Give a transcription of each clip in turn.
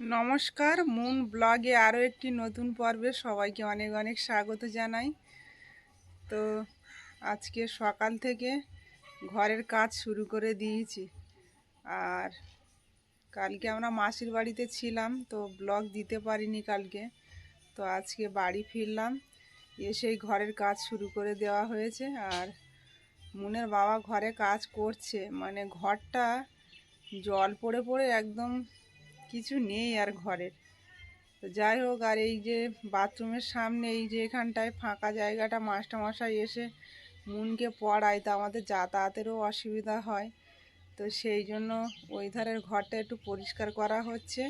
নমস্কার, মুন ব্লগে আরও একটি নতুন পর্বে সবাইকে অনেক অনেক স্বাগত জানাই। তো আজকে সকাল থেকে ঘরের কাজ শুরু করে দিয়েছি। আর কালকে আমরা মাসির বাড়িতে ছিলাম, তো ব্লগ দিতে পারিনি কালকে। তো আজকে বাড়ি ফিরলাম, এসেই ঘরের কাজ শুরু করে দেওয়া হয়েছে। আর মুনের বাবা ঘরে কাজ করছে মানে ঘরটা জল পড়ে পড়ে একদম কিছু নেই আর ঘরের। তো যাই হোক, আর এই যে বাথরুমের সামনে, এই যে এখানটায় ফাঁকা জায়গাটা মাস্টারমশাই এসে মুনকে পড়ায়, তো আমাদের যাতায়াতেরও অসুবিধা হয়। তো সেই জন্য ওই ধারের ঘরটা একটু পরিষ্কার করা হচ্ছে।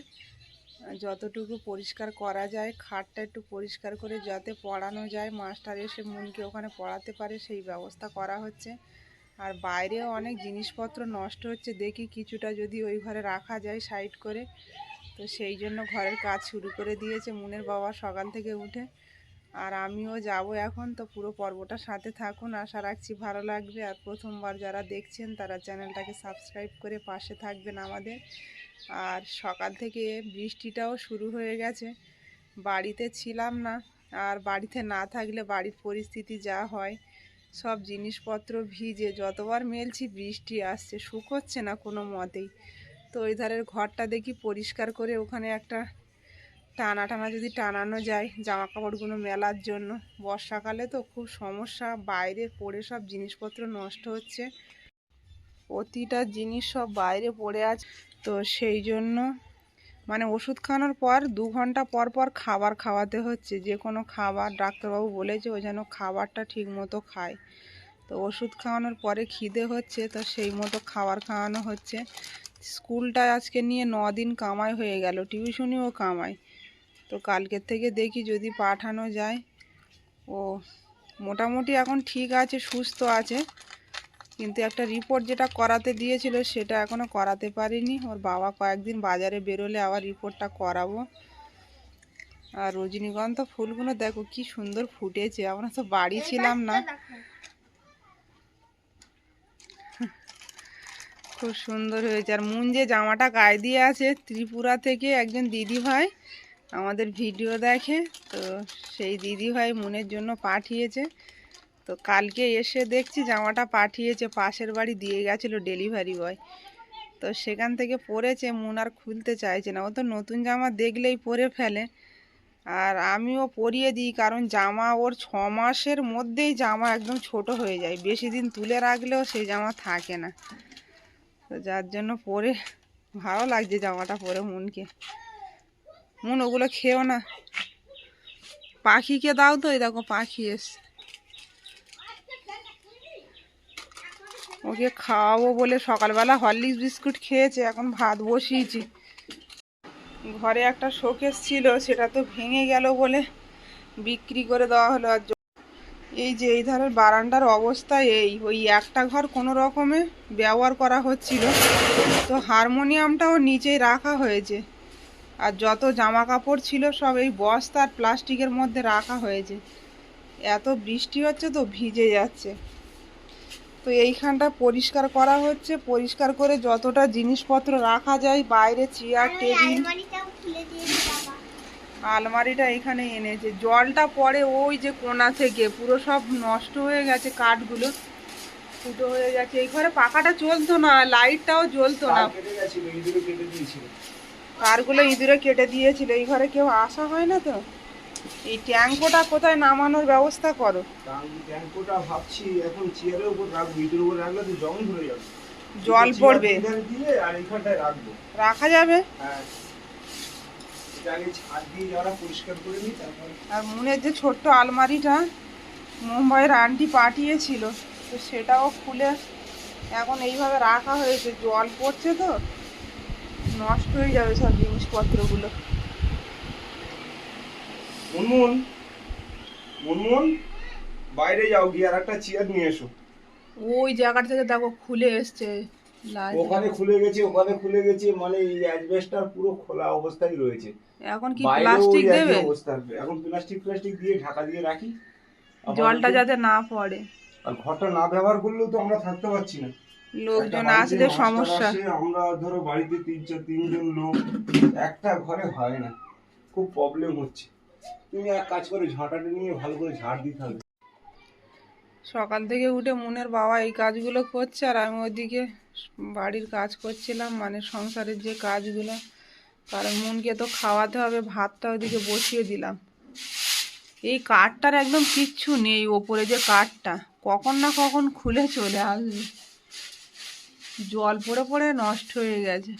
যতটুকু পরিষ্কার করা যায়, খাটটা একটু পরিষ্কার করে যাতে পড়ানো যায়, মাস্টার এসে মুনকে ওখানে পড়াতে পারে, সেই ব্যবস্থা করা হচ্ছে। আর বাইরেও অনেক জিনিসপত্র নষ্ট হচ্ছে, দেখি কিছুটা যদি ওই ঘরে রাখা যায় সাইড করে। তো সেই জন্য ঘরের কাজ শুরু করে দিয়েছে মুনের বাবা সকাল থেকে উঠে। আর আমিও যাব এখন, তো পুরো পর্বটা সাথে থাকুন। আশা রাখছি ভালো লাগবে। আর প্রথমবার যারা দেখছেন, তারা চ্যানেলটাকে সাবস্ক্রাইব করে পাশে থাকবেন আমাদের। আর সকাল থেকে বৃষ্টিটাও শুরু হয়ে গেছে। বাড়িতে ছিলাম না। আর বাড়িতে না থাকলে বাড়ির পরিস্থিতি যা হয় সব জিনিসপত্র ভিজে, যতবার মেলছি বৃষ্টি আসছে শুকোচ্ছে না কোনো মতেই। তো ওই ধারের ঘরটা দেখি পরিষ্কার করে ওখানে একটা টানা টানা যদি টানানো যায় জামা কাপড়গুলো মেলার জন্য। বর্ষাকালে তো খুব সমস্যা, বাইরে পড়ে সব জিনিসপত্র নষ্ট হচ্ছে। প্রতিটা জিনিস সব বাইরে পড়ে আছে। তো সেই জন্য মানে ওষুধ খাওয়ানোর পর দু ঘণ্টা পর পর খাবার খাওয়াতে হচ্ছে। যে কোনো খাবার ডাক্তারবাবু বলেছে, ও যেন খাবারটা ঠিক মতো খায়। তো ওষুধ খাওয়ানোর পরে খিদে হচ্ছে, তো সেই মতো খাবার খাওয়ানো হচ্ছে। স্কুলটা আজকে নিয়ে ন দিন কামাই হয়ে গেল, টিউশনিও কামাই। তো কালকের থেকে দেখি যদি পাঠানো যায়। ও, মোটামুটি এখন ঠিক আছে, সুস্থ আছে। কিন্তু একটা রিপোর্ট যেটা করাতে দিয়েছিল সেটা এখনও করাতে পারিনি। ওর বাবা কয়েকদিন বাজারে বেরোলে আবার রিপোর্টটা করাবো। আর রজনীগন্ধা ফুলগুলো দেখো কি সুন্দর ফুটেছে আমরা তো বাড়ি ছিলাম না। খুব সুন্দর হয়েছে। আর মুন যে জামাটা গায়ে দিয়ে আছে ত্রিপুরা থেকে একজন দিদি ভাই আমাদের ভিডিও দেখে তো সেই দিদি ভাই মুনের জন্য পাঠিয়েছে। তো কালকে এসে দেখছি জামাটা পাঠিয়েছে, পাশের বাড়ি দিয়ে গেছিল ডেলিভারি বয় তো সেখান থেকে পরেছে, মুন আর খুলতে চাইছে না। ও তো নতুন জামা দেখলেই পরে ফেলে। আর আমিও পরিয়ে দিই, কারণ জামা ওর ছ মাসের মধ্যেই জামা একদম ছোট হয়ে যায়। বেশি দিন তুলে রাখলেও সেই জামা থাকে না। তো যার জন্য পরে, ভালো লাগছে জামাটা পরে মনকে। মন, ওগুলো খেও না। পাখিকে দাও তো, এই দেখো পাখি এসছে। ওকে খাওয়াবো বলে সকালবেলা হরলিক্স বিস্কুট খেয়েছে, এখন ভাত বসিয়েছি। ঘরে একটা শোকেস ছিল, সেটা তো ভেঙে গেল বলে বিক্রি করে দেওয়া হলো আর এই যে, এই ধারের বারান্দার অবস্থা এই। ওই একটা ঘর কোনো রকমে ব্যবহার করা হচ্ছিল। তো হারমোনিয়ামটাও নিচেই রাখা হয়েছে। আর যত জামা কাপড় ছিল সব এই বস্তা আর প্লাস্টিকের মধ্যে রাখা হয়েছে। এত বৃষ্টি হচ্ছে তো ভিজে যাচ্ছে। তো এইখানটা পরিষ্কার করা হচ্ছে। পরিষ্কার করে যতটা জিনিসপত্র রাখা যায় বাইরে চেয়ার টেবিল। আলমারিটা এখানে এনেছে। জলটা পড়ে ওই যে কোনা থেকে। পুরো সব নষ্ট হয়ে গেছে কাঠগুলো। ফুটো হয়ে গেছে। এই ঘরে পাখাটা চলতো না লাইটটাও জ্বলতো না। কারগুলো ইঁদুরে কেটে দিয়েছিল। এই ঘরে কেউ আসা হয় না তো? এই ট্যাঙ্কোটা কোথায় নামানোর ব্যবস্থা করো। ট্যাঙ্কোটা ভাবছি এখন চেয়ারের উপর রাখব ইটের উপর রাখলে তো জং ধরে যাবে। জল পড়বে। আর রাখব। রাখা যাবে? হ্যাঁ। আর মনের যে ছোট্ট আলমারিটা মুম্বাইয়ের আন্টি পাঠিয়েছিল তো সেটাও খুলে এখন এইভাবে রাখা হয়েছে। জল পড়ছে তো নষ্ট হয়ে যাবে সব জিনিসপত্রগুলো। মুনমুন মুনমুন বাইরে যাও গিয়ে আর একটা চেয়ার নিয়ে এসো। ওই জায়গাটা থেকে দেখো খুলে এসছে ওখানে খুলে গেছে ওখানে খুলে গেছে মানে এই অ্যাজবেস্টার পুরো খোলা অবস্থায় রয়েছে। এখন কি প্লাস্টিক দেবে? অবস্থা এখন প্লাস্টিক প্লাস্টিক দিয়ে ঢাকা দিয়ে রাখি। জলটা যাতে না পড়ে। আর ঘরটা না ব্যবহার করলেও তো আমরা থাকতে পারছি না। লোকজন আসলে সমস্যা। আমরা ধরো বাড়িতে তিন চার তিনজন লোক একটা ঘরে হয় না। খুব প্রবলেম হচ্ছে। তুমি এক কাজ ঝাঁটাটা নিয়ে ভালো করে ঝাড় দিতে হবে। সকাল থেকে উঠে মনের বাবা এই কাজগুলো করছে, আর আমি ওদিকে বাড়ির কাজ করছিলাম মানে সংসারের যে কাজগুলো কারণ মনকে তো খাওয়াতে হবে, ভাতটা ওদিকে বসিয়ে দিলাম। এই কাঠটার একদম কিচ্ছু নেই, ওপরে যে কাঠটা, কখন না কখন খুলে চলে আসবে। জল পড়ে পড়ে নষ্ট হয়ে গেছে।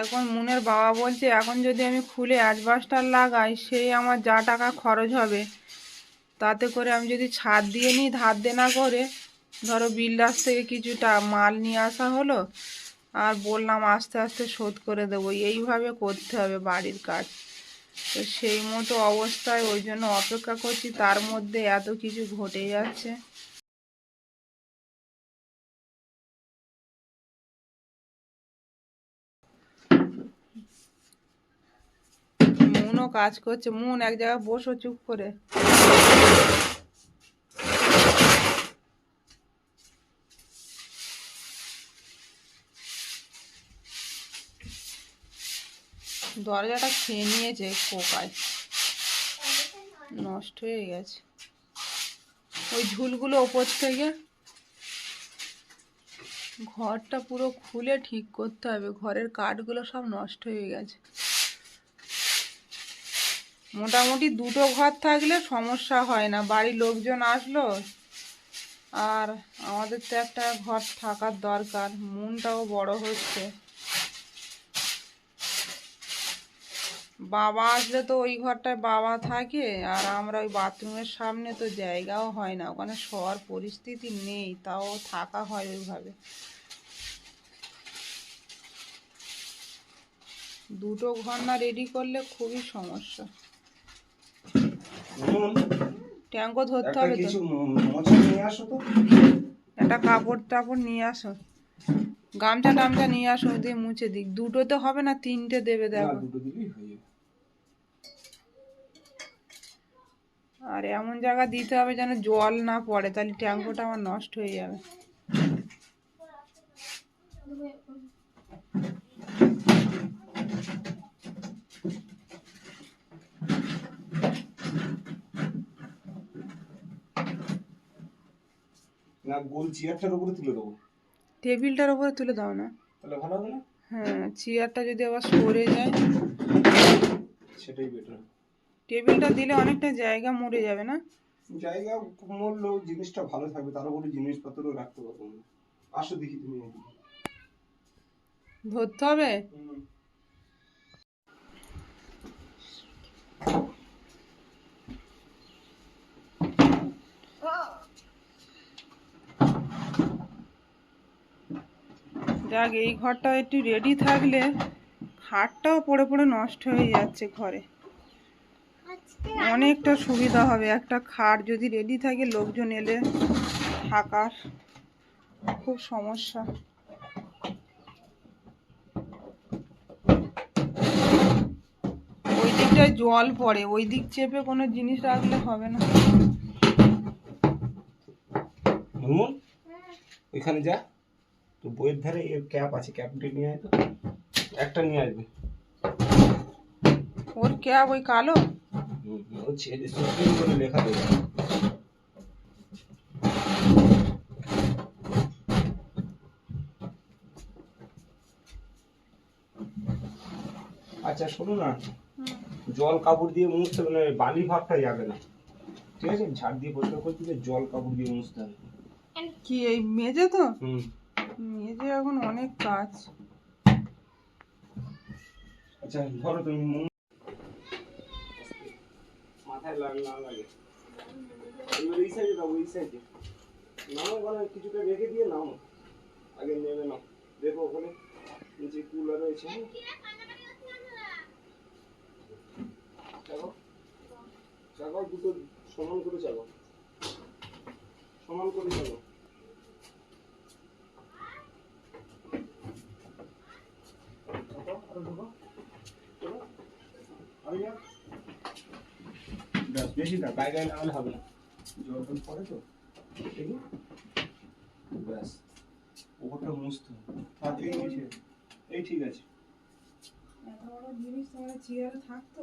এখন মুনের বাবা বলছে, এখন যদি আমি খুলে অ্যাডভাস্টার লাগাই সেই আমার যা টাকা খরচ হবে, তাতে করে আমি যদি ছাদ দিয়ে নিই, ধার দেনা করে, ধরো বিল্ডার্স থেকে কিছুটা মাল নিয়ে আসা হলো, আর বললাম আস্তে আস্তে শোধ করে দেবো। এইভাবে করতে হবে বাড়ির কাজ। তো সেই মতো অবস্থায় ওই জন্য অপেক্ষা করছি। তার মধ্যে এত কিছু ঘটে যাচ্ছে। মুনও কাজ করছে, মন এক জায়গায় বসো চুপ করে। দরজাটা খেয়ে নিয়েছে পোকায় নষ্ট হয়ে গেছে। ওই ঝুলগুলো ওপর থেকে ঘরটা পুরো খুলে ঠিক করতে হবে, ঘরের কাঠগুলো সব নষ্ট হয়ে গেছে। মোটামুটি দুটো ঘর থাকলে সমস্যা হয় না। বাড়ির লোকজন আসলো, আর আমাদের তো একটা ঘর থাকার দরকার, মনটাও বড় হচ্ছে। বাবা আসলে তো ওই ঘরটায় বাবা থাকে, আর আমরা ওই বাথরুমের সামনে তো জায়গাও হয় না, ওখানে শোয়ার পরিস্থিতি নেই, তাও থাকা হয় ওইভাবে। দুটো ঘর না রেডি করলে খুবই সমস্যা। নুন, ট্যাঙ্কও ধরতে হবে কিছু তো নিয়ে আসো তো। একটা কাপড় টাপড় নিয়ে আসো। গামছা টামছা নিয়ে আসো দিয়ে মুছে দিক। দুটো তো হবে না তিনটে দেবে দেখো। আর এমন জায়গা দিতে হবে যেন জল না পড়ে তাহলে ট্যাঙ্কোটা আমার নষ্ট হয়ে যাবে। না গোল চেয়ারটার উপরে তুলে দেবো। টেবিলটার উপরে তুলে দাও না। তাহলে ভালো হবে না? হ্যাঁ চেয়ারটা যদি আবার সরে যায়। সেটাই বেটার টেবিলটা দিলে অনেকটা জায়গা মরে যাবে না? জায়গা মূল্য জিনিসটা ভালো থাকবে তার উপরে জিনিসপত্রও রাখতে পারব না। আসো দেখি তুমি ধরতে হবে? হুম। যাক, এই ঘরটা একটু রেডি থাকলে খাটটাও পড়ে পড়ে নষ্ট হয়ে যাচ্ছে ঘরে। অনেকটা সুবিধা হবে, একটা খাট যদি রেডি থাকে, লোকজন এলে থাকার খুব সমস্যা। ওই দিকটায় জল পড়ে, ওই দিক চেপে কোনো জিনিস রাখলে হবে না। ওইখানে যা। তো বইয়ের ধারে এর ক্যাপ আছে ক্যাপটা নিয়ে আয় তো। একটা নিয়ে আসবে। ওর ক্যাব ওই কালো? ও ছেলে সুপ্রিম করে লেখা দেবে। আচ্ছা শোনো না। জল কাপড় দিয়ে মুছতে হবে না বালি ভাবটা যাবে না। ঠিক আছে? ঝাড় দিয়ে পরিষ্কার করতে জল কাপড় দিয়ে মুছতে হবে। কি এই মেজে তো? হুম। মেজে এখন অনেক কাজ। আচ্ছা ধরো তুমি মাথায় লাগ না লাগে। এবার এই সাইডে দাও এই সাইডে নামো ওখানে কিছুটা রেখে দিয়ে নামো আগে নেমে নাও। দেখো ওখানে নিচে কুলার রয়েছে? চাগাও চাগাও দুটো সমান করে চাগাও সমান করে চাগাও চাগাও, আরও ঢোকাও। চলো, আরে যাও। ব্যাস, বেশি না গায়ে লাগালে হবে না জল টল তো দেখি ব্যাস ওপরটা মুছতে হবে এই ঠিক আছে এত বড় জিনিস তোমার চেয়ারে থাকতো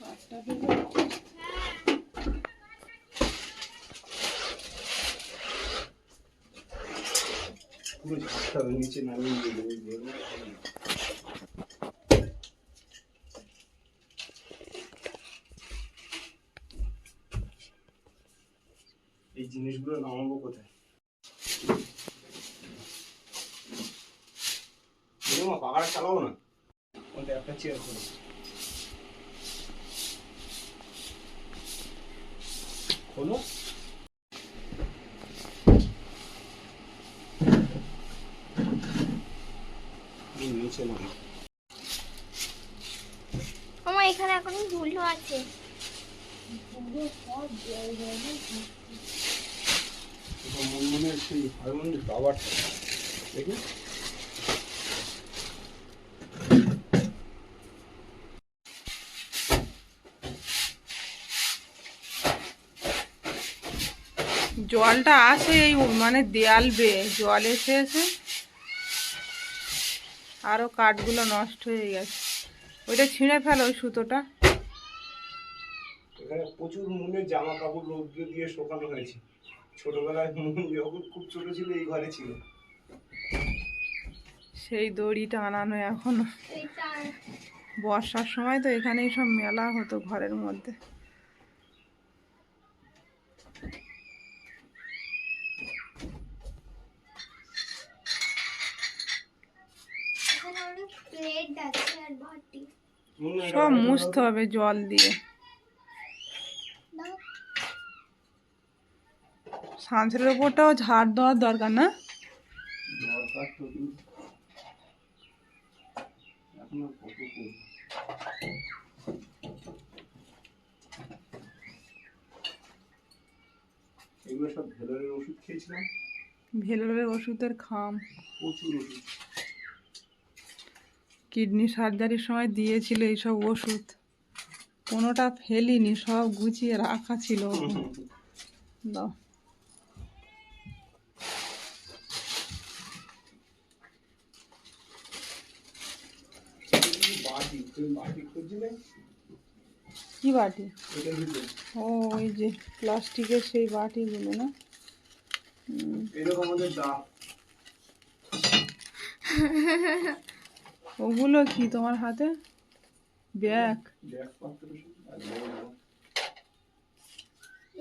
পাঁচটা হবে নিচে নামিয়ে দিয়ে। এই জিনিসগুলো নামাবো কোথায় পাখাটা চালাবো না ওটা একটা চেয়ার করে খোলো নামো আমার এখানে এখন ধুলো আছে। সেই জলটা আসে এই মানে দেয়াল বেয়ে জল এসে এসে আরও কাঠগুলো নষ্ট হয়ে গেছে। ওইটা ছিঁড়ে ফেলো ওই সুতোটা। এখানে প্রচুর মনের জামা কাপড় রৌদ্র দিয়ে শোকানো হয়েছে। ছোটবেলায় মন যখন খুব ছোট ছিল এই ঘরে ছিল। সেই দড়ি টানানো এখনও। বর্ষার সময় তো এখানেই সব মেলা হতো ঘরের মধ্যে এখানে অনেক প্লেট আছে আর বাটি মুন্নু, এটা সব মুছতে হবে জল দিয়ে। সাঁঝের ওপরটাও ঝাড় দেওয়ার দরকার না। ভেলোরের ওষুধের খাম। প্রচুর ওষুধ। কিডনি সার্জারির সময় দিয়েছিল এইসব ওষুধ। কোনোটা ফেলিনি সব গুছিয়ে রাখা ছিল। দাও। বাটি বাটি কি বাটি? ও ওই যে প্লাস্টিকের সেই বাটিগুলো না? হুম, এরকম আমাদের ওগুলো কি তোমার হাতে? ব্যাগ।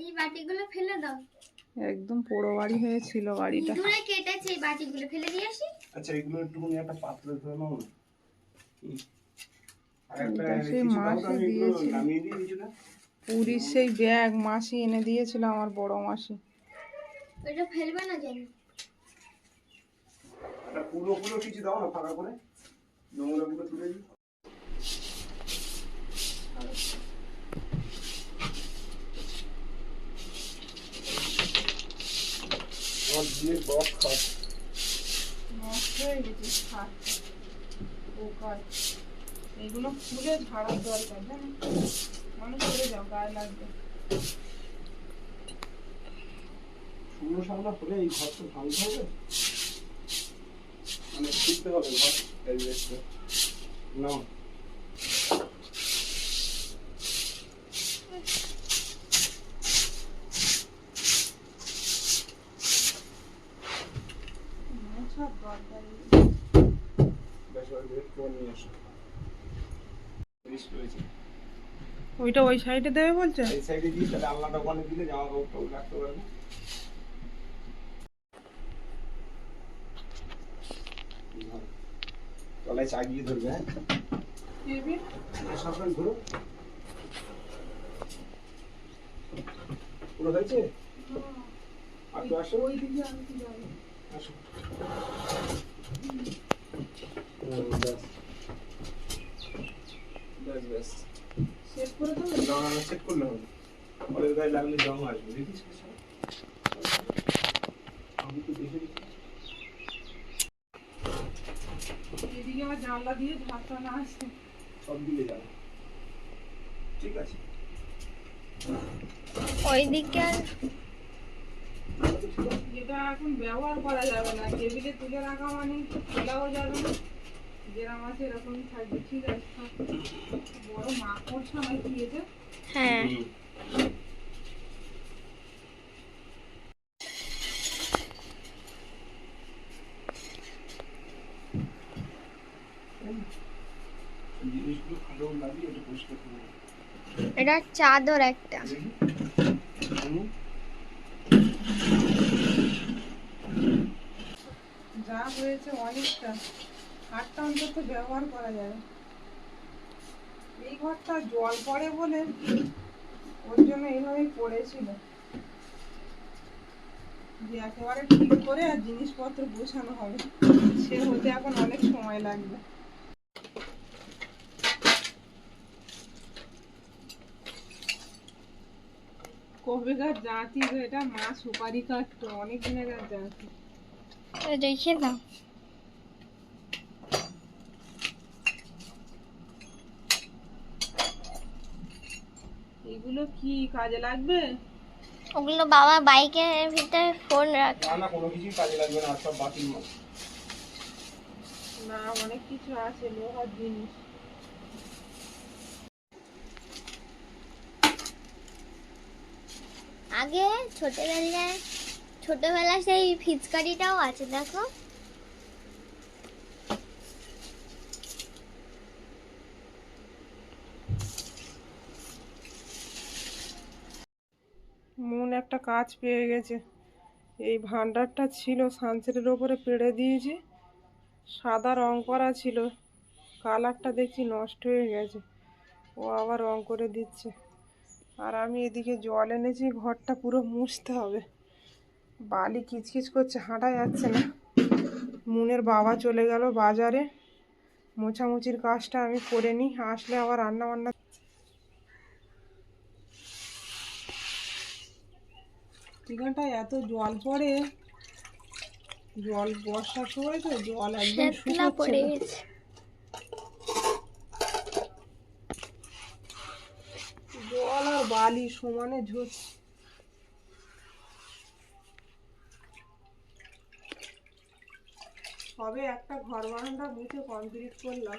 এই বাটিগুলো ফেলে দাও। একদম পোড়ো বাড়ি হয়েছিল বাড়িটা। দূরে কেটেছে এই বাটিগুলো ফেলে দিয়ে আসি? আচ্ছা এগুলো একটা পাত্রে ধরে নাও। পুরীর সেই ব্যাগ মাসি এনে দিয়েছিল আমার বড় মাসি। ফেলবে না জানি পুরো পুরো কিছু দাও না ফাঁকা করে? নোংরাগুলো তুলে দিই দিয়ে বক খাস হয়ে এগুলো খুলে ঝাড়ার দরকার জানো মানুষ চলে যাও গায়ে লাগবে শুকনো সামনা হলে এই ঘর তো ভাঙতে হবে? আসো রিস্ক রয়েছে ওইটা ওই সাইডে দেবে বলছে? এই সাইডে দিই তাহলে আলনাটা ওখানে দিলে জামা কাপড় রাখতে পারবে ধর। তলায় চাগিয়ে ধরবে হ্যাঁ? টেবিল সাবধান ধরো পুরো হয়েছে? আর তো আসো। ওই দিকে আমি আসো চেক করলে হবে ওদের গায়ে লাগলে জং আসবে দেখিস আমি তো দেখে দিচ্ছি আবার জানলা দিয়ে ঝাঁকানো আছে সব দিকে যাবে। ঠিক আছে। ওইদিকে আর এটা এখন ব্যবহার করা যাবে না। টেবিলে তুলে রাখা মানে খোলাও যাবে না। যেরকম আছে এরকমই থাকবে। ঠিক আছে। বড় মাকড়সা নাকি এটা? হ্যাঁ জিনিসগুলো ভালো লাগে এটা চাদর একটা। যা হয়েছে অনেকটা। হাতটা অন্তত ব্যবহার করা এই ঘরটা জল পড়ে বলে ওর জন্য এইভাবেই পড়েছিল। যে একেবারে ঠিক করে আর জিনিসপত্র গোছানো হবে। সে হতে এখন অনেক সময় লাগবে। কবেকার জাতি গো এটা। মা সুপারি কাটতো অনেক দিনের জাতি রেখে দাও। এগুলো কি কাজে লাগবে? ওগুলো বাবা বাইকের ভিতরে ফোন রাখে। না না কোনো কিছুই কাজে লাগবে না সব বাতিল। মাল না অনেক কিছু আছে লোহার জিনিস। আগে ছোটবেলায় ছোটবেলায় সেই ফিচকারিটাও আছে, দেখো। মন একটা কাজ পেয়ে গেছে। এই ভান্ডারটা ছিল সানসেটের ওপরে পেড়ে দিয়েছি। সাদা রং করা ছিল। কালারটা দেখছি নষ্ট হয়ে গেছে। ও আবার রং করে দিচ্ছে। আর আমি এদিকে জল এনেছি ঘরটা পুরো মুছতে হবে। বালি কিচকিচ করছে হাঁটা যাচ্ছে না। মুনের বাবা চলে গেল বাজারে। মোছামুছির কাজটা আমি করে নিই আসলে আবার রান্না বান্না এখানটায় এত জল পড়ে? জল বর্ষার সময় তো জল একদম শুকাচ্ছে পড়ে না। গেছে জল আর বালি সমানে ঝরছে সবে একটা ঘর বানানোটা মুছে কমপ্লিট করলাম।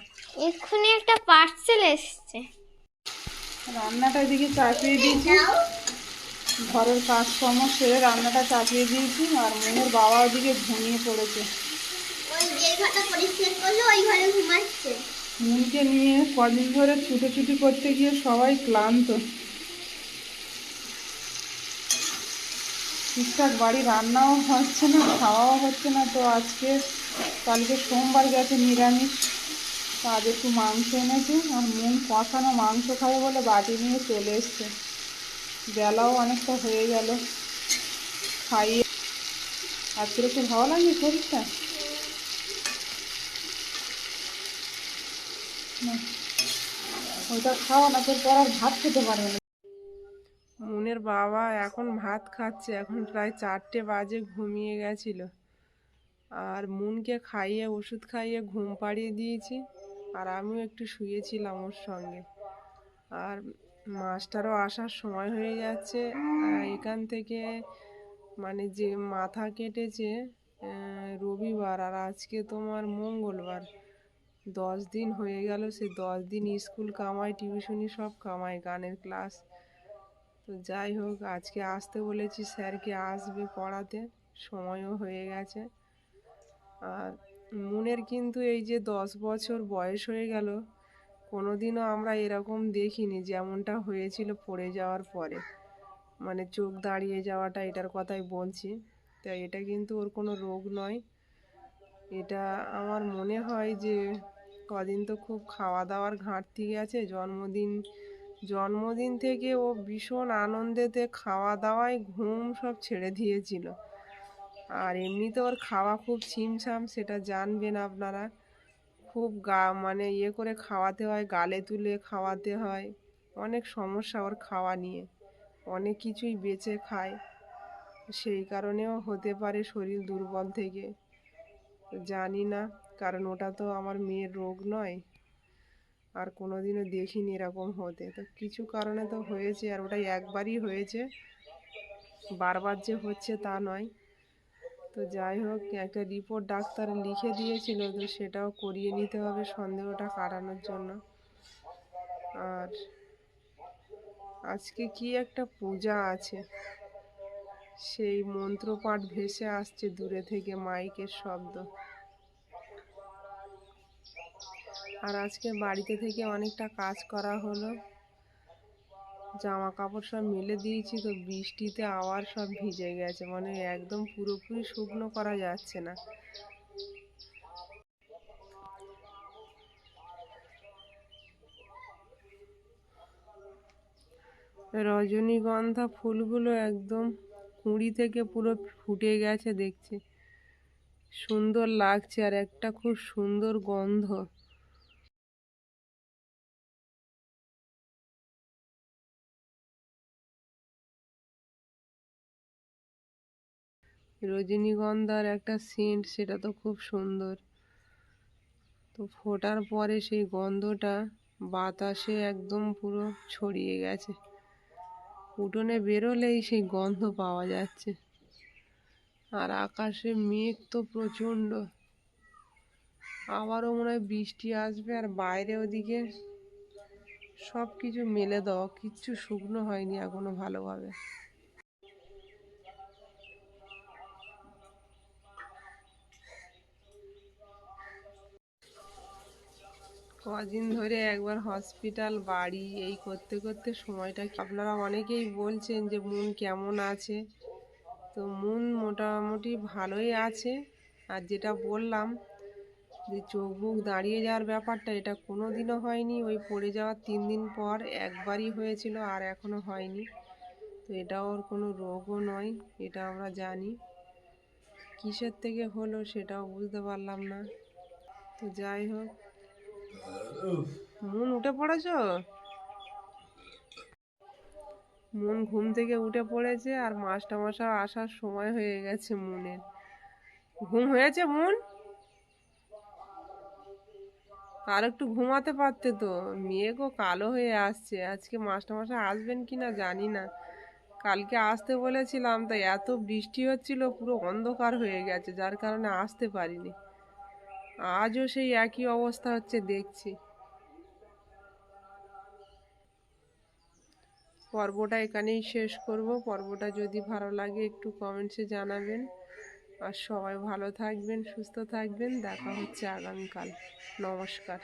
এক্ষুনি একটা পার্সেল এসছে। রান্নাটা এদিকে চাপিয়ে দিয়েছি। ঘরের কাজকর্ম সেরে রান্নাটা চাপিয়ে দিয়েছি আর মোহর বাবা ওদিকে ঘুমিয়ে পড়েছে। মুনকে নিয়ে কদিন ধরে ছুটোছুটি করতে গিয়ে সবাই ক্লান্ত। ঠিকঠাক বাড়ি রান্নাও হচ্ছে না, খাওয়াও হচ্ছে না তো আজকে, কালকে সোমবার গেছে নিরামিষ। আজ একটু মাংস এনেছে, আর মন কষানো মাংস খাবে বলে বাটি নিয়ে চলে এসছে। বেলাও অনেকটা হয়ে গেল। খাইয়ে আজকে একটু ভালো লাগছে শরীরটা? ওইটা খাওয়া না, তোর পর আর ভাত খেতে পারবে না। মুনের বাবা এখন ভাত খাচ্ছে, এখন প্রায় চারটে বাজে ঘুমিয়ে গেছিল। আর মুনকে খাইয়ে, ওষুধ খাইয়ে ঘুম পাড়িয়ে দিয়েছি, আর আমিও একটু শুয়েছিলাম ওর সঙ্গে। আর মাস্টারও আসার সময় হয়ে যাচ্ছে এখান থেকে মানে যে মাথা কেটেছে রবিবার আর আজকে তোমার মঙ্গলবার। দশ দিন হয়ে গেল, সে দশ দিন স্কুল কামাই, টিউশনি সব কামাই, গানের ক্লাস। তো যাই হোক, আজকে আসতে বলেছি স্যারকে, আসবে পড়াতে। সময়ও হয়ে গেছে। আর মনের কিন্তু এই যে দশ বছর বয়স হয়ে গেল, কোনোদিনও আমরা এরকম দেখিনি যেমনটা হয়েছিল পড়ে যাওয়ার পরে। মানে চোখ দাঁড়িয়ে যাওয়াটা এটার কথাই বলছি। তা এটা কিন্তু ওর কোনো রোগ নয়। এটা আমার মনে হয় যে কদিন তো খুব খাওয়া দাওয়ার ঘাটতি গেছে জন্মদিন জন্মদিন থেকে ও ভীষণ আনন্দেতে খাওয়া দাওয়ায় ঘুম সব ছেড়ে দিয়েছিল। আর এমনিতে ওর খাওয়া খুব ছিমছাম, সেটা জানবেন আপনারা। খুব গা মানে ইয়ে করে খাওয়াতে হয়, গালে তুলে খাওয়াতে হয়। অনেক সমস্যা ওর খাওয়া নিয়ে। অনেক কিছুই বেঁচে খায়। সেই কারণেও হতে পারে শরীর দুর্বল থেকে। জানি না, কারণ ওটা তো আমার মেয়ের রোগ নয়। আর কোনোদিনও দেখিনি এরকম হতে। তো কিছু কারণে তো হয়েছে আর ওটা একবারই হয়েছে। বারবার যে হচ্ছে তা নয়। তো যাই হোক, একটা রিপোর্ট ডাক্তার লিখে দিয়েছিল, তো সেটাও করিয়ে নিতে হবে সন্দেহটা কাটানোর জন্য। আর আজকে কি একটা পূজা আছে। সেই মন্ত্রপাঠ ভেসে আসছে দূরে থেকে মাইকের শব্দ। আর আজকে বাড়িতে থেকে অনেকটা কাজ করা হলো। জামা কাপড় সব মেলে দিয়েছি তো বৃষ্টিতে আবার সব ভিজে গেছে। মানে একদম পুরোপুরি শুকনো করা যাচ্ছে না। রজনীগন্ধা ফুলগুলো একদম কুঁড়ি থেকে পুরো ফুটে গেছে দেখছি। সুন্দর লাগছে আর একটা খুব সুন্দর গন্ধ। রজনীগন্ধার একটা সেন্ট সেটা তো খুব সুন্দর। তো ফোটার পরে সেই গন্ধটা বাতাসে একদম পুরো ছড়িয়ে গেছে। উঠোনে বেরোলেই সেই গন্ধ পাওয়া যাচ্ছে। আর আকাশে মেঘ তো প্রচণ্ড। আবারও মনে হয় বৃষ্টি আসবে আর বাইরে ওদিকে সব কিছু মেলে দাও কিচ্ছু শুকনো হয়নি এখনও ভালোভাবে। কদিন ধরে একবার হসপিটাল বাড়ি, এই করতে করতে সময়টা আপনারা অনেকেই বলছেন যে মন কেমন আছে। তো মন মোটামুটি ভালোই আছে। আর যেটা বললাম যে চোখ মুখ দাঁড়িয়ে যাওয়ার ব্যাপারটা, এটা কোনো দিনও হয়নি। ওই পড়ে যাওয়ার তিন দিন পর একবারই হয়েছিল আর এখনও হয়নি। তো এটা ওর কোনো রোগও নয়, এটা আমরা জানি। কিসের থেকে হলো সেটাও বুঝতে পারলাম না। তো যাই হোক মন উঠে পড়েছ? মন ঘুম থেকে উঠে পড়েছে আর মাস্টারমশাই আসার সময় হয়ে গেছে মনের। ঘুম হয়েছে মন? আর একটু ঘুমাতে পারতে তো। মেয়ে গো কালো হয়ে আসছে। আজকে মাস্টারমশাই আসবেন কি না জানি না। কালকে আসতে বলেছিলাম, তাই এত বৃষ্টি হচ্ছিল, পুরো অন্ধকার হয়ে গেছে, যার কারণে আসতে পারিনি। আজও সেই একই অবস্থা হচ্ছে, দেখছি। পর্বটা এখানেই শেষ করব। পর্বটা যদি ভালো লাগে একটু কমেন্টসে জানাবেন। আর সবাই ভালো থাকবেন, সুস্থ থাকবেন। দেখা হচ্ছে আগামীকাল। নমস্কার।